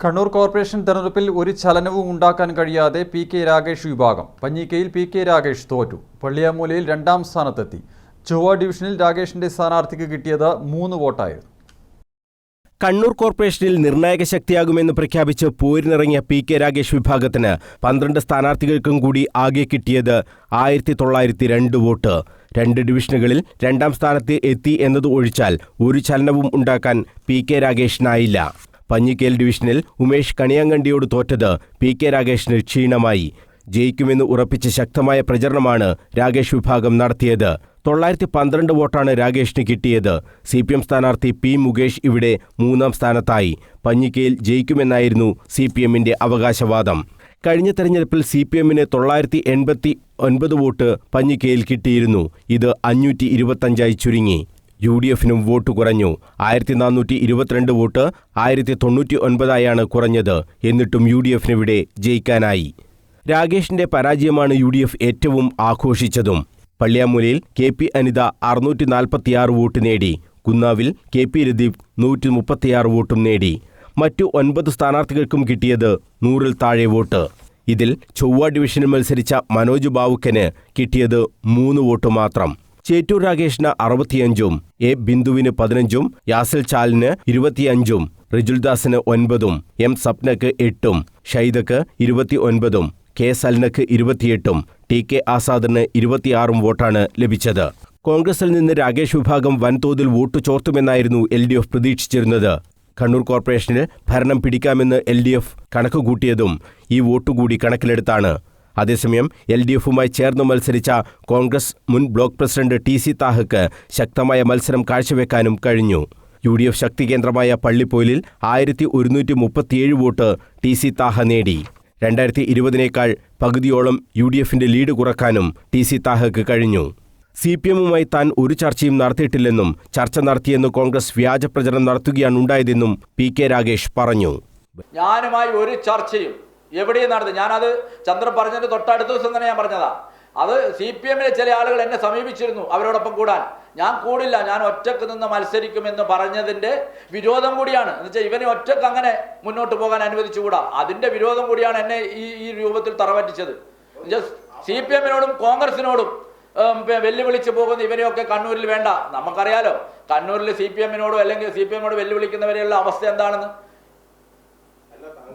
Kannur corporation തെരഞ്ഞെടുപ്പിൽ ഒരു ചലനവും ഉണ്ടാക്കാൻ കഴിയാതെ പി കെ രാഗേഷ് വിഭാഗം. പഞ്ഞിക്കയിൽ പി കെ രാഗേഷ് തോറ്റു. പള്ളിയാമൂലയിൽ രണ്ടാം സ്ഥാനത്തെത്തി. ചൊവ്വ ഡിവിഷനിൽ രാഗേഷിന്റെ സ്ഥാനാർത്ഥിക്ക് കിട്ടിയത് മൂന്ന് വോട്ടായിരുന്നു. കണ്ണൂർ കോർപ്പറേഷനിൽ നിർണായക ശക്തിയാകുമെന്ന് പ്രഖ്യാപിച്ച് പോരിനിറങ്ങിയ പി കെ രാഗേഷ് വിഭാഗത്തിന് പന്ത്രണ്ട് സ്ഥാനാർത്ഥികൾക്കും കൂടി ആകെ കിട്ടിയത് ആയിരത്തി തൊള്ളായിരത്തി രണ്ട് വോട്ട്. രണ്ട് ഡിവിഷനുകളിൽ രണ്ടാം സ്ഥാനത്ത് എത്തി എന്നത് ഒഴിച്ചാൽ ഒരു ചലനവും ഉണ്ടാക്കാൻ പി കെ രാഗേഷിനായില്ല പഞ്ഞിക്കേൽ ഡിവിഷനിൽ ഉമേഷ് കണിയാങ്കണ്ടിയോട് തോറ്റത് പി കെ രാഗേഷിന് ക്ഷീണമായി. ജയിക്കുമെന്ന് ഉറപ്പിച്ച് ശക്തമായ പ്രചരണമാണ് രാഗേഷ് വിഭാഗം നടത്തിയത്. തൊള്ളായിരത്തി പന്ത്രണ്ട് വോട്ടാണ് രാഗേഷിന് കിട്ടിയത്. സി പി എം സ്ഥാനാർത്ഥി പി മുകേഷ് ഇവിടെ മൂന്നാം സ്ഥാനത്തായി. പഞ്ഞിക്കയിൽ ജയിക്കുമെന്നായിരുന്നു സി പി എമ്മിന്റെ അവകാശവാദം. കഴിഞ്ഞ തെരഞ്ഞെടുപ്പിൽ സി പി എമ്മിന് തൊള്ളായിരത്തി എൺപത്തി ഒൻപത് വോട്ട് പഞ്ഞിക്കയിൽ കിട്ടിയിരുന്നു. ഇത് അഞ്ഞൂറ്റി ഇരുപത്തഞ്ചായി ചുരുങ്ങി. യു ഡി എഫിനും വോട്ട് കുറഞ്ഞു. ആയിരത്തി നാനൂറ്റി ഇരുപത്തിരണ്ട് വോട്ട് ആയിരത്തി തൊണ്ണൂറ്റി ഒൻപതായാണ് കുറഞ്ഞത്. എന്നിട്ടും യു ഡി എഫിനിവിടെ ജയിക്കാനായി. രാഗേഷിന്റെ പരാജയമാണ് യു ഡി എഫ് ഏറ്റവും ആഘോഷിച്ചതും. പള്ളിയാമൂലയിൽ കെ പി അനിത അറുന്നൂറ്റി നാൽപ്പത്തിയാറ് വോട്ട് നേടി. കുന്നാവിൽ കെ പി രദീപ് നൂറ്റി മുപ്പത്തിയാറ് വോട്ടും നേടി. മറ്റു ഒൻപത് സ്ഥാനാർത്ഥികൾക്കും കിട്ടിയത് നൂറിൽ താഴെ വോട്ട്. ഇതിൽ ചൊവ്വ ഡിവിഷനിൽ മത്സരിച്ച മനോജ് ബാവുക്കന് കിട്ടിയത് മൂന്ന് വോട്ട് മാത്രം. ചേറ്റൂർ രാകേഷിന് അറുപത്തിയഞ്ചും എ ബിന്ദുവിന് പതിനഞ്ചും യാസിൽ ചാലിന് ഇരുപത്തിയഞ്ചും റിജുൽദാസിന് ഒൻപതും എം സപ്നക്ക് എട്ടും ഷൈദക്ക് ഇരുപത്തി ഒൻപതും കെ സൽനക്ക് ഇരുപത്തിയെട്ടും ടി കെ ആസാദിന് ഇരുപത്തിയാറും വോട്ടാണ് ലഭിച്ചത്. കോൺഗ്രസിൽ നിന്ന് രാകേഷ് വിഭാഗം വൻതോതിൽ വോട്ട് ചോർത്തുമെന്നായിരുന്നു എൽ ഡി എഫ് പ്രതീക്ഷിച്ചിരുന്നത്. കണ്ണൂർ കോർപ്പറേഷന് ഭരണം പിടിക്കാമെന്ന് എൽ ഡി എഫ് കണക്കുകൂട്ടിയതും ഈ വോട്ടുകൂടി കണക്കിലെടുത്താണ്. അതേസമയം എൽ ഡി എഫുമായി ചേർന്ന് മത്സരിച്ച കോൺഗ്രസ് മുൻ ബ്ലോക്ക് പ്രസിഡന്റ് ടി സി താഹക്ക് ശക്തമായ മത്സരം കാഴ്ചവെക്കാനും കഴിഞ്ഞു. യു ഡി എഫ് ശക്തി കേന്ദ്രമായ പള്ളിപ്പോയിലിൽ ആയിരത്തി ഒരുന്നൂറ്റി മുപ്പത്തിയേഴ് വോട്ട് ടി സി താഹ നേടി. രണ്ടായിരത്തി ഇരുപതിനേക്കാൾ പകുതിയോളം യു ഡി എഫിന്റെ ലീഡ് കുറക്കാനും ടി സി താഹക്ക് കഴിഞ്ഞു. സി പി എമ്മുമായി താൻ ഒരു ചർച്ചയും നടത്തിയിട്ടില്ലെന്നും ചർച്ച നടത്തിയെന്ന് കോൺഗ്രസ് വ്യാജ പ്രചരണം നടത്തുകയാണ് ഉണ്ടായതെന്നും പി കെ രാഗേഷ് പറഞ്ഞു. ഞാനുമായി ഒരു ചർച്ചയും എവിടെയും നടത്തി ഞാനത് ചന്ദ്രൻ പറഞ്ഞതിന്റെ തൊട്ടടുത്ത ദിവസം തന്നെ ഞാൻ പറഞ്ഞതാ. അത് സി പി എമ്മിലെ ചില ആളുകൾ എന്നെ സമീപിച്ചിരുന്നു അവരോടൊപ്പം കൂടാൻ. ഞാൻ കൂടില്ല ഞാൻ ഒറ്റയ്ക്ക് നിന്ന് മത്സരിക്കുമെന്ന് പറഞ്ഞതിന്റെ വിരോധം കൂടിയാണ്. എന്ന് വെച്ചാൽ ഇവനെ ഒറ്റയ്ക്ക് അങ്ങനെ മുന്നോട്ട് പോകാൻ അനുവദിച്ചുകൂടാ. അതിന്റെ വിരോധം കൂടിയാണ് എന്നെ ഈ ഈ രൂപത്തിൽ തറപറ്റിച്ചത് സി പി എമ്മിനോടും കോൺഗ്രസിനോടും വെല്ലുവിളിച്ച് പോകുന്ന ഇവരെയൊക്കെ കണ്ണൂരിൽ വേണ്ട. നമുക്കറിയാലോ കണ്ണൂരിൽ സി പി എമ്മിനോടും അല്ലെങ്കിൽ സി പി എമ്മിനോട് വെല്ലുവിളിക്കുന്നവരെയുള്ള അവസ്ഥ എന്താണെന്ന്.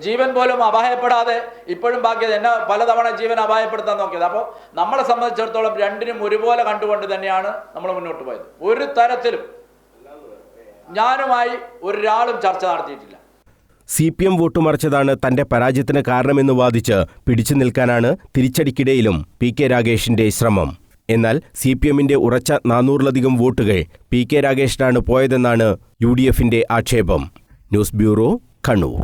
ജീവൻ പോലും അപായപ്പെടാതെ ഇപ്പോഴും ബാക്കിയത് എന്നെ പലതവണ ജീവൻ അപായപ്പെടുത്താൻ നോക്കിയത്. അപ്പോൾ നമ്മളെ സംബന്ധിച്ചിടത്തോളം രണ്ടിനും ഒരുപോലെ കണ്ടുകൊണ്ട് തന്നെയാണ് നമ്മൾ മുന്നോട്ട് പോയത്. ഒരു തരത്തിലും ഞാനുമായി ഒരാളും ചർച്ച നടത്തിയിട്ടില്ല. സി പി എം വോട്ട് മറിച്ചതാണ് തന്റെ പരാജയത്തിന് കാരണമെന്ന് വാദിച്ച് പിടിച്ചു നിൽക്കാനാണ് തിരിച്ചടിക്കിടയിലും പി കെ രാഗേഷിന്റെ ശ്രമം. എന്നാൽ സി പി എമ്മിന്റെ ഉറച്ച നാനൂറിലധികം വോട്ടുകൾ പി കെ രാഗേഷിനാണ് പോയതെന്നാണ് യു ഡി എഫിന്റെ ആക്ഷേപം. News bureau Kannur.